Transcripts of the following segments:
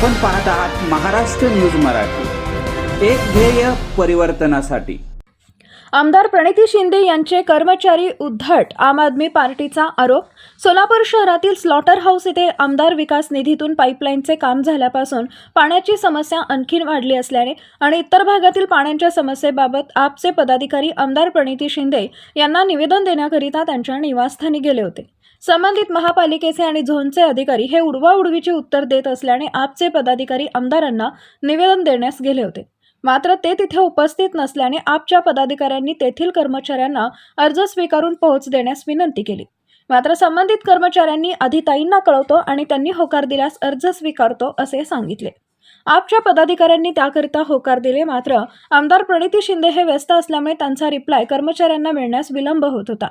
आपण पाहत आहात महाराष्ट्र न्यूज मराठी. एक ध्येय परिवर्तनासाठी. आमदार प्रणिती शिंदे यांचे कर्मचारी उद्धट आम आदमी पार्टीचा आरोप. सोलापूर शहरातील स्लॉटर हाऊस येथे आमदार विकास निधीतून पाईपलाईनचे काम झाल्यापासून पाण्याची समस्या आणखीन वाढली असल्याने आणि इतर भागातील पाण्याच्या समस्येबाबत आपचे पदाधिकारी आमदार प्रणिती शिंदे यांना निवेदन देण्याकरिता त्यांच्या निवासस्थानी गेले होते. संबंधित महापालिकेचे आणि झोनचे अधिकारी हे उडवाउडवीचे उत्तर देत असल्याने आपचे पदाधिकारी आमदारांना निवेदन देण्यास गेले होते. मात्र ते तिथे उपस्थित नसल्याने आपच्या पदाधिकाऱ्यांनी तेथील कर्मचाऱ्यांना अर्ज स्वीकारून पोहोच देण्यास विनंती केली. मात्र संबंधित कर्मचाऱ्यांनी आधी ताईंना कळवतो आणि त्यांनी होकार दिल्यास अर्ज स्वीकारतो असे सांगितले. आपच्या पदाधिकाऱ्यांनी त्याकरिता होकार दिले मात्र आमदार प्रणिती शिंदे हे व्यस्त असल्यामुळे त्यांचा रिप्लाय कर्मचाऱ्यांना मिळण्यास विलंब होत होता.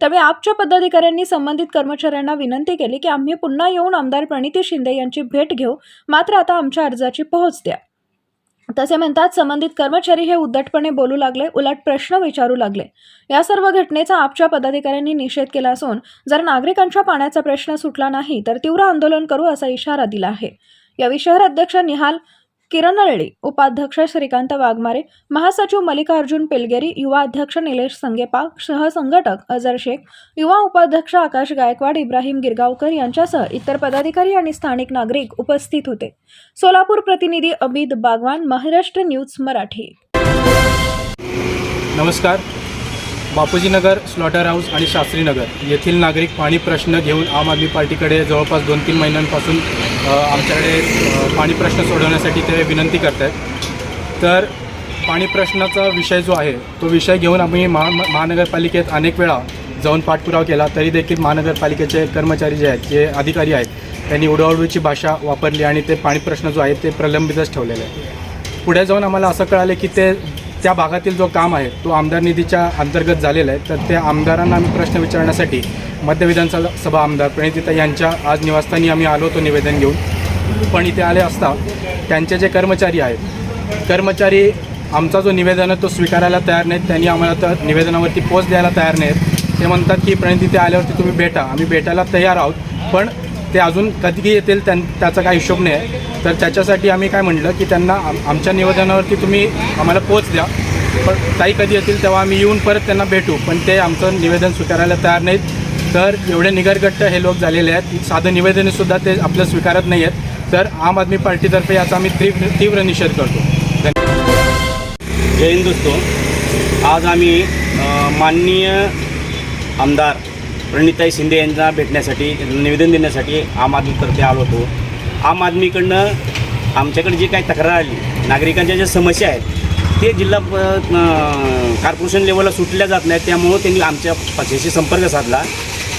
त्यावेळी आपच्या पदाधिकाऱ्यांनी संबंधित कर्मचाऱ्यांना विनंती केली की आम्ही पुन्हा येऊन आमदार प्रणिती शिंदे यांची भेट घेऊ. मात्र आता आमच्या अर्जाची पोहोच द्या. तसे म्हणतात संबंधित कर्मचारी हे उद्धटपणे बोलू लागले उलट प्रश्न विचारू लागले. या सर्व घटनेचा आपच्या पदाधिकाऱ्यांनी निषेध केला असून जर नागरिकांच्या पाण्याचा प्रश्न सुटला नाही तर तीव्र आंदोलन करू असा इशारा दिला आहे. यावेळी शहर अध्यक्ष निहाल किरणळी उपाध्यक्ष श्रीकांत वाघमारे महासचिव मल्लिकार्जुन पिलगेरी युवा अध्यक्ष निलेश संगेपा सहसंघटक अजर शेख युवा उपाध्यक्ष आकाश गायकवाड इब्राहिम गिरगावकर यांच्यासह इतर पदाधिकारी आणि स्थानिक नागरिक उपस्थित होते. सोलापूर प्रतिनिधी अमित बागवान महाराष्ट्र न्यूज मराठी. नमस्कार. बापूजीनगर स्लॉटर हाऊस आणि शास्त्रीनगर येथील नागरिक पाणी प्रश्न घेऊन आम आदमी पार्टीकडे जवळपास दोन तीन महिन्यांपासून आमच्याकडे पाणी प्रश्न सोडवण्यासाठी ते विनंती करत आहेत तर पाणी प्रश्नाचा विषय जो आहे तो विषय घेऊन आम्ही महा महानगरपालिकेत अनेक वेळा जाऊन पाठपुरावा केला तरी देखील महानगरपालिकेचे कर्मचारी जे आहेत जे अधिकारी आहेत त्यांनी उडवडूची भाषा वापरली आणि ते पाणी प्रश्न जो आहे ते प्रलंबितच ठेवलेले आहे पुढे जाऊन आम्हाला असं कळालं की ते त्या भागातील जो काम आहे तो आमदार निधीच्या अंतर्गत झालेला आहे. तर त्या आमदारांना आम्ही प्रश्न विचारण्यासाठी मध्य विधानसभा आमदार प्रणितिता यांच्या आज निवासस्थानी आम्ही आलो होतो निवेदन घेऊन. पण इथे आले असता त्यांचे जे कर्मचारी आहेत कर्मचारी आमचा जो निवेदन आहे तो स्वीकारायला तयार नाहीत. त्यांनी आम्हाला तर निवेदनावरती पोच द्यायला तयार नाहीत. ते म्हणतात की प्रणिती आल्यावरती तुम्ही भेटा. आम्ही भेटायला तयार आहोत. पण ते अजून कधी येतील त्यां त्याचा काही हिशोब नाही आहे. तर त्याच्यासाठी आम्ही काय म्हटलं की त्यांना आमच्या निवेदनावरती तुम्ही आम्हाला पोच द्या. पण ताई कधी येतील तेव्हा आम्ही येऊन परत त्यांना भेटू. पण ते आमचं निवेदन स्वीकारायला तयार नाहीत. तर एवढे निगरगट्ट हे लोक झालेले आहेत. साधं निवेदनसुद्धा ते आपलं स्वीकारत नाही आहेत. तर आम आदमी पार्टीतर्फे याचा आम्ही तीव्र तीव्र निषेध करतो. धन्यवाद. जय हिंदुस्तो आज आम्ही माननीय आमदार प्रणिताई शिंदे यांना भेटण्यासाठी निवेदन देण्यासाठी आम आदमीतर्फे आलो होतो. आम आदमीकडनं आमच्याकडे जी काही तक्रार आली नागरिकांच्या ज्या समस्या आहेत ते जिल्हा प- कॉर्पोरेशन लेवलला सुटल्या जात नाहीत त्यामुळं त्यांनी आमच्या पक्षाशी संपर्क साधला.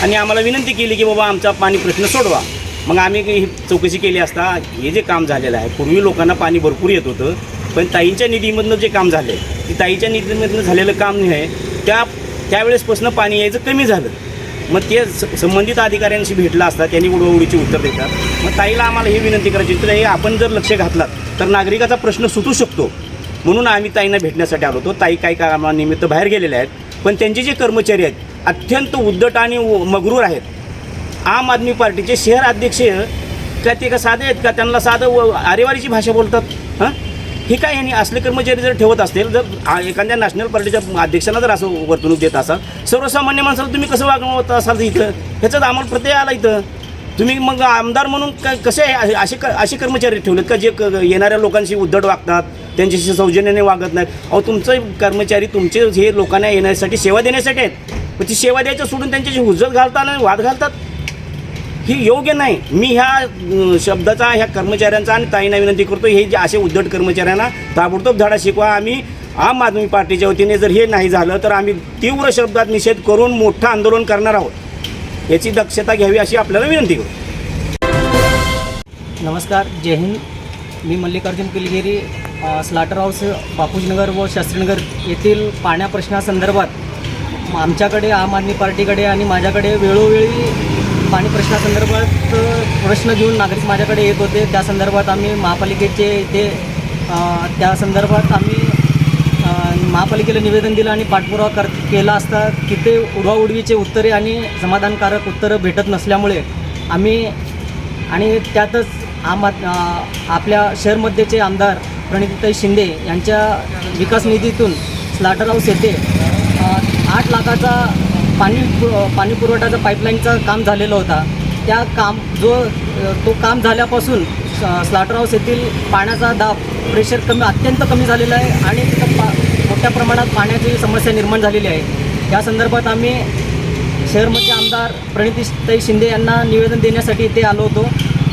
आणि आम्हाला विनंती केली की बाबा आमचा पाणी प्रश्न सोडवा. मग आम्ही ही चौकशी केली असता हे जे काम झालेलं आहे पूर्वी लोकांना पाणी भरपूर येत होतं पण ताईंच्या निधीमधनं जे काम झालं आहे ते ताईच्या निधीमधनं झालेलं काम नाही आहे त्या त्यावेळेसपासून पाणी यायचं कमी झालं. मग ते स- संबंधित अधिकाऱ्यांशी भेटला असता त्यांनी उडवडीची उत्तर देतात. मग ताईला आम्हाला ही विनंती करायची तर हे आपण जर लक्ष घातलात तर नागरिकाचा प्रश्न सुटू शकतो. म्हणून आम्ही ताईंना भेटण्यासाठी आलो होतो. ताई काही कामानिमित्त बाहेर गेलेले आहेत पण त्यांचे जे कर्मचारी आहेत अत्यंत उद्धट आणि मगरूर आहेत. आम आदमी पार्टीचे शहर अध्यक्ष का ते का साधे आहेत का? त्यांना साधं व- आरेवारीची भाषा बोलतात हां? हे काय यांनी असले कर्मचारी जर ठेवत असतील जर एखाद्या नॅशनल पार्टीच्या अध्यक्षांना जर असं वर्तणूक देत असाल सर्वसामान्य माणसाला तुम्ही कसं वागवत असाल इथं? ह्याच्यात आम्हाला प्रत्यय आला इथं. तुम्ही मग आमदार म्हणून क कसे आहे? असे क असे कर्मचारी ठेवलेत का जे क येणाऱ्या लोकांशी उद्धट वागतात त्यांच्याशी सौजन्याने वागत नाहीत? अहो तुमचे कर्मचारी तुमचे हे लोकांना येण्यासाठी सेवा देण्यासाठी आहेत. पण ती सेवा द्यायचं सोडून त्यांच्याशी हुज्जत घालतात आणि वाद घालतात? ही योग्य नाही. मी ह्या शब्दाचा ह्या कर्मचाऱ्यांचा आणि ताईंना विनंती करतो हे जे असे उद्धट कर्मचाऱ्यांना ताबडतोब धडा शिकवा. आम्ही आम आदमी पार्टीच्या वतीने जर हे नाही झालं तर आम्ही तीव्र शब्दात निषेध करून मोठं आंदोलन करणार आहोत. याची दक्षता घ्यावी अशी आपल्याला विनंती करू नमस्कार जय हिंद. मी मल्लिकार्जुन किलगिरी स्लाटर हाऊस बापूजीनगर व शास्त्रीनगर येथील पाण्या प्रश्नासंदर्भात आमच्याकडे आम आदमी पार्टीकडे आणि माझ्याकडे वेळोवेळी पाणी प्रश्नासंदर्भात प्रश्न घेऊन नागरिक माझ्याकडे येत होते. त्या संदर्भात आम्ही महापालिकेचे ते त्या संदर्भात आम्ही महापालिकेला निवेदन दिलं आणि पाठपुरावा कर केला असता की ते उडवाउडवीचे उत्तरे आणि समाधानकारक उत्तरं भेटत नसल्यामुळे आम्ही आणि त्यातच आम आपल्या शहरमध्येचे आमदार प्रणितीताई शिंदे यांच्या विकास निधीतून स्लाटर हाऊस येथे आठ लाखाचा पाणी पाणी पुरवठ्याचा पाईपलाईनचं काम झालेला होता. त्या काम जो तो काम झाल्यापासून स्लॉटर स्लाटर हाऊस येथील पाण्याचा दाब प्रेशर कमी अत्यंत कमी झालेला आहे आणि तिथं पा मोठ्या प्रमाणात पाण्याची समस्या निर्माण झालेली आहे. या संदर्भात आम्ही शहरमध्ये आमदार प्रणितीताई शिंदे यांना निवेदन देण्यासाठी इथे आलो होतो.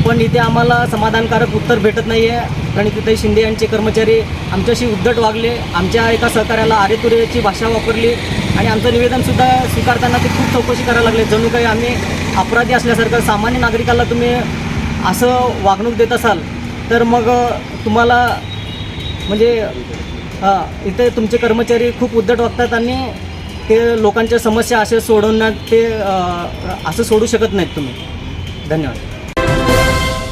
पण इथे आम्हाला समाधानकारक उत्तर भेटत नाही आहे प्रणितीताई शिंदे यांचे कर्मचारी आमच्याशी उद्धट वागले. आमच्या एका सहकार्याला आरेतुरेची भाषा वापरली. आणि आमचं निवेदनसुद्धा स्वीकारताना ते खूप चौकशी करायला लागले. जणू काही आम्ही अपराधी असल्यासारखं सामान्य नागरिकाला तुम्ही असं वागणूक देत असाल तर मग तुम्हाला म्हणजे हां इथे तुमचे कर्मचारी खूप उद्धट वागतात आणि ते लोकांच्या समस्या असे सोडवण्यात ते असं सोडू शकत नाहीत तुम्ही. धन्यवाद.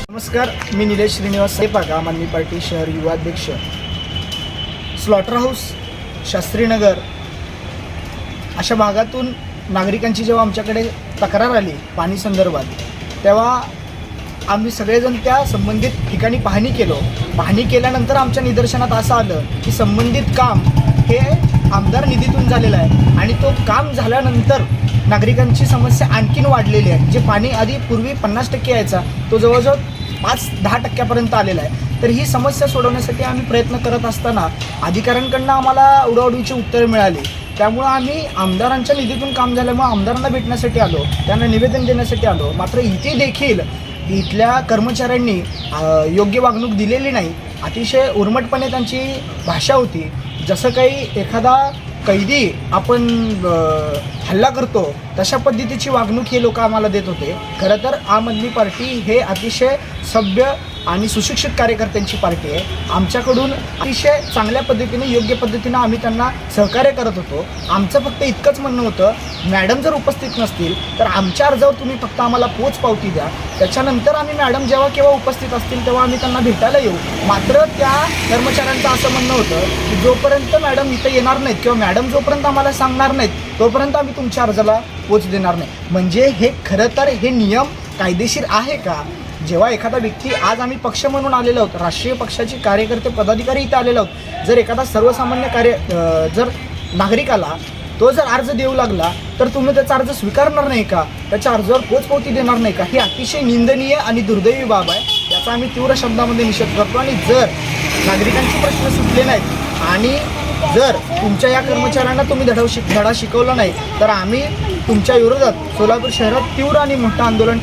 नमस्कार मी निलेश श्रीनिवास साईपाक आम आदमी पार्टी शहर युवा अध्यक्ष. स्लॉटर हाऊस शास्त्रीनगर अशा भागातून नागरिकांची जेव्हा आमच्याकडे तक्रार आली पाणी संदर्भात तेव्हा आम्ही सगळेजण त्या संबंधित ठिकाणी पाहणी केलो. पाहणी केल्यानंतर आमच्या निदर्शनात असं आलं की संबंधित काम हे आमदार निधीतून झालेलं आहे आणि तो काम झाल्यानंतर नागरिकांची समस्या आणखीन वाढलेली आहे. जे पाणी आधी पूर्वी पन्नास टक्के यायचा तो जवळजवळ पाच दहा टक्क्यापर्यंत आलेला आहे. तर ही समस्या सोडवण्यासाठी आम्ही प्रयत्न करत असताना अधिकाऱ्यांकडनं आम्हाला उडवाउडवीची उत्तरं मिळाली. त्यामुळं आम्ही आमदारांच्या निधीतून काम झाल्यामुळे आमदारांना भेटण्यासाठी आलो त्यांना निवेदन देण्यासाठी आलो. मात्र इथे देखील इथल्या कर्मचाऱ्यांनी योग्य वागणूक दिलेली नाही. अतिशय उर्मटपणे त्यांची भाषा होती. जसं काही एखादा कैदी आपण हल्ला करतो तशा पद्धतीची वागणूक हे लोक आम्हाला देत होते. खरं तर आम आदमी पार्टी हे अतिशय सभ्य आणि सुशिक्षित कार्यकर्त्यांची पार्टी आहे. आमच्याकडून अतिशय चांगल्या पद्धतीने योग्य पद्धतीनं आम्ही त्यांना सहकार्य करत होतो. आमचं फक्त इतकंच म्हणणं होतं मॅडम जर उपस्थित नसतील तर आमच्या अर्जावर तुम्ही फक्त आम्हाला पोच पावती द्या. त्याच्यानंतर आम्ही मॅडम जेव्हा केव्हा उपस्थित असतील तेव्हा आम्ही त्यांना भेटायला येऊ. मात्र त्या कर्मचाऱ्यांचं असं म्हणणं होतं की जोपर्यंत मॅडम इथं येणार नाहीत किंवा मॅडम जोपर्यंत आम्हाला सांगणार नाहीत तोपर्यंत आम्ही तुमच्या अर्जाला पोच देणार नाही. म्हणजे हे खरं तर हे नियम कायदेशीर आहे का? जेव्हा एखादा व्यक्ती आज आम्ही पक्ष म्हणून आलेलो आहोत राष्ट्रीय पक्षाचे कार्यकर्ते पदाधिकारी इथे आलेलो आहोत जर एखादा सर्वसामान्य कार्य जर नागरिक आला तो जर अर्ज देऊ लागला तर तुम्ही त्याचा अर्ज स्वीकारणार नाही का? त्याच्या अर्जावर पोचपावती देणार नाही का? ही अतिशय निंदनीय आणि दुर्दैवी बाब आहे याचा आम्ही तीव्र शब्दामध्ये निषेध करतो. आणि जर नागरिकांचे प्रश्न सुटले नाहीत आणि जर तुमच्या या कर्मचाऱ्यांना तुम्ही धडा शिक धडा शिकवला नाही तर आम्ही तुमच्या विरोधात सोलापूर शहरात तीव्र आणि मोठं आंदोलन